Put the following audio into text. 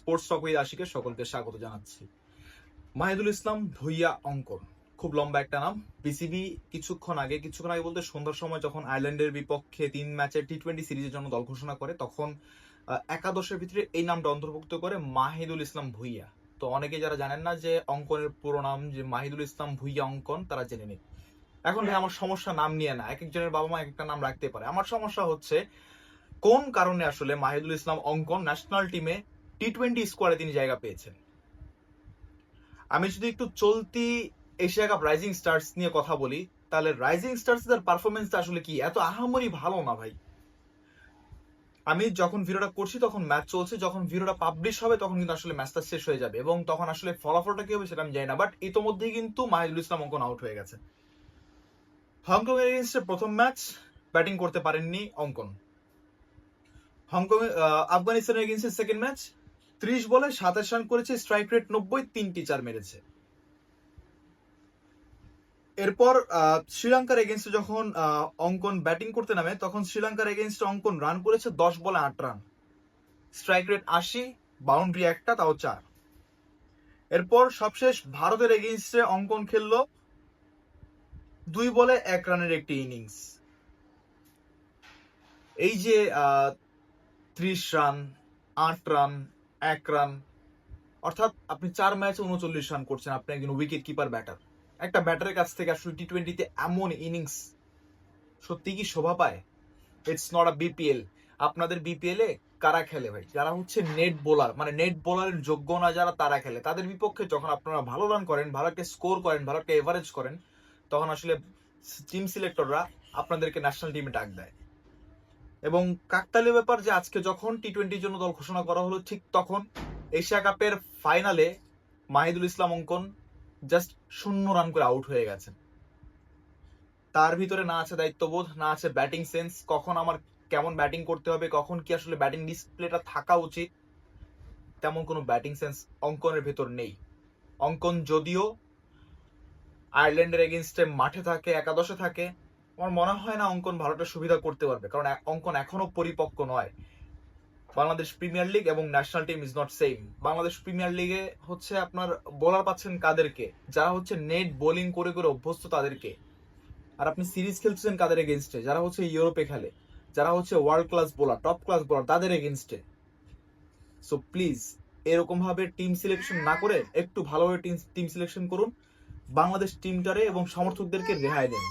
Sports talk with আশিকে সকলকে স্বাগত জানাচ্ছি। মাহিদুল ইসলাম ভুইয়া অঙ্কন, খুব লম্বা একটা নাম। বিসিবি কিছুক্ষণ আগে কিছুক্ষণ আগে বলতে সন্ধ্যার সময় যখন আয়ারল্যান্ডের বিপক্ষে তিন ম্যাচের টি টোয়েন্টি সিরিজের জন্য দল ঘোষণা করে, তখন একাদশের ভিতরে এই নামটা অন্তর্ভুক্ত করে মাহিদুল ইসলাম ভুইয়া। তো অনেকে যারা জানেন না যে অঙ্কনের পুরো নাম, যে মাহিদুল ইসলাম ভুইয়া অঙ্কন, তারা জেনে নিন। এখন ভাই, আমার সমস্যা নাম নিয়ে না, এক একজনের বাবা মা এক একটা নাম রাখতে পারে। আমার সমস্যা হচ্ছে, কোন কারণে আসলে মাহিদুল ইসলাম অঙ্কন ন্যাশনাল টিমে টি টোয়েন্টি স্কোয়াডে তিনি জায়গা পেয়েছেন। আমি যদি একটু চলতি এশিয়া কাপ রাইজিং স্টার্স নিয়ে কথা বলি, তাহলে রাইজিং স্টার্স এর পারফরমেন্সটা আসলে কি? এত আহামরি ভালো না ভাই। আমি যখন ভিডিওটা করছি তখন ম্যাচ চলছে, যখন ভিডিওটা পাবলিশ হবে তখন কিন্তু আসলে ম্যাচটা শেষ হয়ে যাবে এবং তখন আসলে ফলাফলটা কি হবে সেটা আমি জানি না বাট ইতোমধ্যেই কিন্তু মাহিদুল ইসলাম অঙ্কন আউট হয়ে গেছে। হংকং এর প্রথম ম্যাচ ব্যাটিং করতে পারেননি অঙ্কন। হংকং আফগানিস্তানের এগেনস্টে সেকেন্ড ম্যাচ ত্রিশ বলে সাতাশ রান করেছে স্ট্রাইক রেট নব্বই, তিনটি চার মেরেছে। এরপর শ্রীলঙ্কার এগেনস্টে যখন অঙ্কন ব্যাটিং করতে নামে, তখন শ্রীলঙ্কার এগেনস্টে অঙ্কন রান করেছে দশ বলে আট রান। স্ট্রাইক রেট আশি বাউন্ডারি একটা, তাও চার। এরপর সবশেষ ভারতের এগেনস্টে অঙ্কন খেললো দুই বলে এক রানের একটি ইনিংস এই যে ত্রিশ রান, আট রান এক রান অর্থাৎ আপনি চার ম্যাচে উনচল্লিশ রান করছেন, আপনি একজন উইকেট কিপার ব্যাটার একটা ব্যাটারের কাছ থেকে আসলে টি টোয়েন্টিতে এমন ইনিংস সত্যি কি শোভা পায়? ইটস নট আ বিপিএল আপনাদের বিপিএল কারা খেলে ভাই? যারা হচ্ছে নেট বোলার মানে নেট বোলারের যোগ্য না যারা, তারা খেলে। তাদের বিপক্ষে যখন আপনারা ভালো রান করেন, ভালো একটা স্কোর করেন, ভালো একটা এভারেজ করেন, তখন আসলে টিম সিলেক্টররা আপনাদেরকে ন্যাশনাল টিমে ডাক দেয়। এবং কাকতালীয় ব্যাপার যে আজকে যখন টি টোয়েন্টির জন্য দল ঘোষণা করা হলো, ঠিক তখন এশিয়া কাপের ফাইনালে মাহিদুল ইসলাম অঙ্কন জাস্ট শূন্য রান করে আউট হয়ে গেছেন। তার ভিতরে না আছে দায়িত্ববোধ, না আছে ব্যাটিং সেন্স কখন আমার কেমন ব্যাটিং করতে হবে, কখন কি আসলে ব্যাটিং ডিসপ্লেটা থাকা উচিত, তেমন কোনো ব্যাটিং সেন্স অঙ্কনের ভেতর নেই। অঙ্কন যদিও আয়ারল্যান্ডের এগেনস্টে মাঠে থাকে, একাদশে থাকে আমার মনে হয় না অঙ্কন ভালোটা সুবিধা করতে পারবে, কারণ অঙ্কন এখনও পরিপক্ক নয়। বাংলাদেশ প্রিমিয়ার লিগ এবং national team is not same Bangladesh premier লিগে হচ্ছে আপনার বোলার পাচ্ছেন কাদেরকে, যারা হচ্ছে নেট বোলিং করে করে অভ্যস্ত তাদেরকে। আর আপনি সিরিজ খেলছেন কাদের এগেনস্টে যারা হচ্ছে ইউরোপে খেলে, যারা হচ্ছে world class bowler top class bowler তাদের এগেনস্টে সো প্লিজ এরকম ভাবে টিম সিলেকশন না করে একটু ভালোভাবে টিম টিম সিলেকশন করুন। বাংলাদেশ টিমটারে এবং সমর্থকদেরকে রেহাই দেন।